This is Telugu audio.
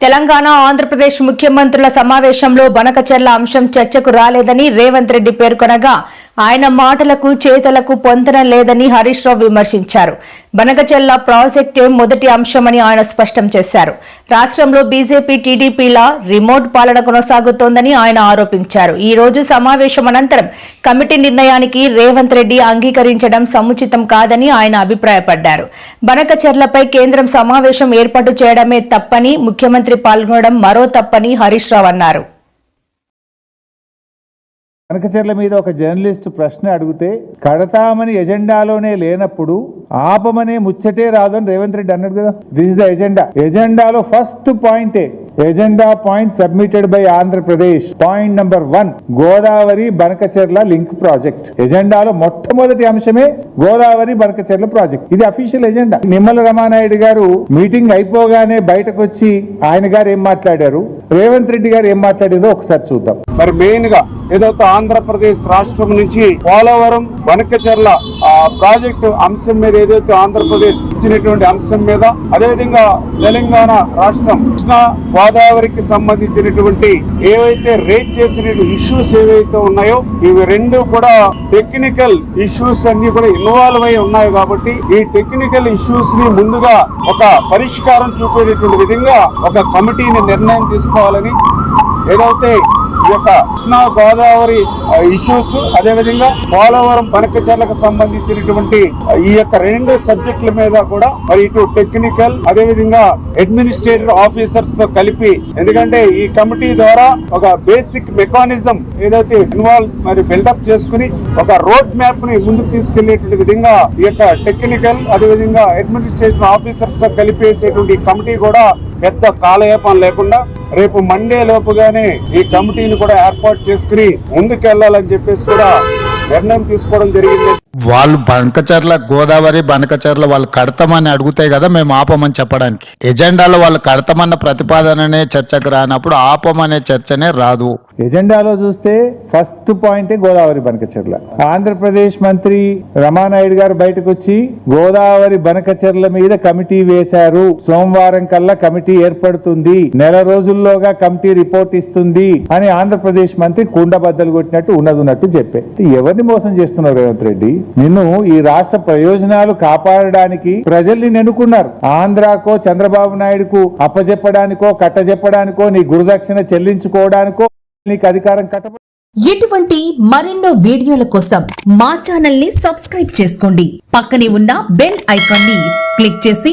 తెలంగాణ ఆంధ్రప్రదేశ్ ముఖ్యమంత్రుల సమావేశంలో బనకచెర్ల అంశం చర్చకు రాలేదని రేవంత్ రెడ్డి పేర్కొనగా ఆయన మాటలకు చేతలకు పొంతన లేదని హరీష్ రావు విమర్శించారు. బనకచెర్ల ప్రాజెక్టే మొదటి అంశమని ఆయన స్పష్టం చేశారు. రాష్ట్రంలో బీజేపీ టీడీపీల రిమోట్ పాలన కొనసాగుతోందని ఆయన ఆరోపించారు. ఈ రోజు సమావేశం అనంతరం కమిటీ నిర్ణయానికి రేవంత్ రెడ్డి అంగీకరించడం సముచితం కాదని ఆయన అభిప్రాయపడ్డారు. బనకచెర్లపై కేంద్రం సమావేశం ఏర్పాటు చేయడమే తప్పని ముఖ్యమంత్రి పాల్గొనడం మరో తప్పని హరీష్ రావు అన్నారు. కనకచర్ల మీద ఒక జర్నలిస్ట్ ప్రశ్న అడిగితే కడతామని ఎజెండాలోనే లేనప్పుడు ఆపమనే ముచ్చటే రాదని రేవంత్ రెడ్డి అన్నాడు కదా. దిస్ ద ఎజెండా ఎజెండాలో ఫస్ట్ పాయింటే agenda point submitted by Andhra Pradesh. Point number one Godavari Banakacherla link project. ఎజెండాలో మొట్టమొదటి అంశమే గోదావరి బనకచెర్ల ప్రాజెక్ట్. ఇది official agenda. Nimmala Ramanaidu garu meeting అయిపోగానే బయటకు వచ్చి ఆయన గారు ఏం మాట్లాడారు? రేవంత్ రెడ్డి గారు ఏం మాట్లాడారో ఒకసారి చూద్దాం. మరి మెయిన్గా ఏదైతే ఆంధ్రప్రదేశ్ రాష్ట్రం నుంచి పోలవరం వనకచెర్ల ప్రాజెక్టు అంశం మీద ఏదైతే ఆంధ్రప్రదేశ్ ఇచ్చినటువంటి అంశం మీద అదేవిధంగా తెలంగాణ రాష్ట్రం కృష్ణా గోదావరికి సంబంధించినటువంటి ఏవైతే రేజ్ చేసిన ఇష్యూస్ ఏవైతే ఉన్నాయో ఇవి రెండు కూడా టెక్నికల్ ఇష్యూస్ అన్ని కూడా ఇన్వాల్వ్ అయి ఉన్నాయి కాబట్టి ఈ టెక్నికల్ ఇష్యూస్ని ముందుగా ఒక పరిష్కారం చూపేటటువంటి విధంగా ఒక కమిటీని నిర్ణయం తీసుకోవాలని ఏదైతే ఈ యొక్క కృష్ణా గోదావరి ఇష్యూస్ అదేవిధంగా పోలవరం పనకచర్లకు సంబంధించినటువంటి ఈ యొక్క రెండు సబ్జెక్టుల మీద కూడా మరి ఇటు టెక్నికల్ అదేవిధంగా అడ్మినిస్ట్రేటివ్ ఆఫీసర్స్తో కలిపి ఎందుకంటే ఈ కమిటీ ద్వారా ఒక బేసిక్ మెకానిజం ఏదైతే ఇన్వాల్వ్ మరి బిల్డప్ చేసుకుని ఒక రోడ్ మ్యాప్ని ముందుకు తీసుకెళ్ళేటువంటి విధంగా ఈ యొక్క టెక్నికల్ అదేవిధంగా అడ్మినిస్ట్రేటివ్ ఆఫీసర్స్తో కలిపేసేటువంటి కమిటీ కూడా పెద్ద కాలయాపం లేకుండా రేపు మండే లోపుగానే ఈ కమిటీని కూడా ఏర్పాటు చేసుకుని ముందుకెళ్ళాలని చెప్పేసి కూడా నిర్ణయం తీసుకోవడం జరిగింది. వాళ్ళు బనకచర్ల గోదావరి బనకచర్ల వాళ్ళు కడతామని అడుగుతాయి కదా మేము ఆపమని చెప్పడానికి. ఎజెండాలో వాళ్ళు కడతామన్న ప్రతిపాదననే చర్చకు రానప్పుడు ఆపమనే చర్చనే రాదు. ఎజెండాలో చూస్తే ఫస్ట్ పాయింట్ గోదావరి బనకచెర్ల. ఆంధ్రప్రదేశ్ మంత్రి రమానాయుడు గారు బయటకు వచ్చి గోదావరి బనకచెర్ల మీద కమిటీ వేశారు. సోమవారం కల్లా కమిటీ ఏర్పడుతుంది. నెల రోజుల్లోగా కమిటీ రిపోర్ట్ ఇస్తుంది అని ఆంధ్రప్రదేశ్ మంత్రి కుండబద్దలు కొట్టినట్టు ఉన్నది ఉన్నట్టు చెప్పే. ఎవరిని మోసం చేస్తున్నారు రేవంత్ రెడ్డి? నిన్ను ఈ రాష్ట్ర ప్రయోజనాలు కాపాడడానికి ప్రజల్ని నెనుకున్నారు. ఆంధ్రాకో చంద్రబాబు నాయుడుకు అప్పజెప్పడానికో కట్టజెప్పడానికో నీ గురుదక్షిణ చెల్లించుకోవడానికో నీకు అధికారం కట్ట ఇటువంటి మరెన్నో వీడియోల కోసం మా ఛానల్ని సబ్స్క్రైబ్ చేసుకోండి. పక్కనే ఉన్న బెల్ ఐకాన్ని క్లిక్ చేసి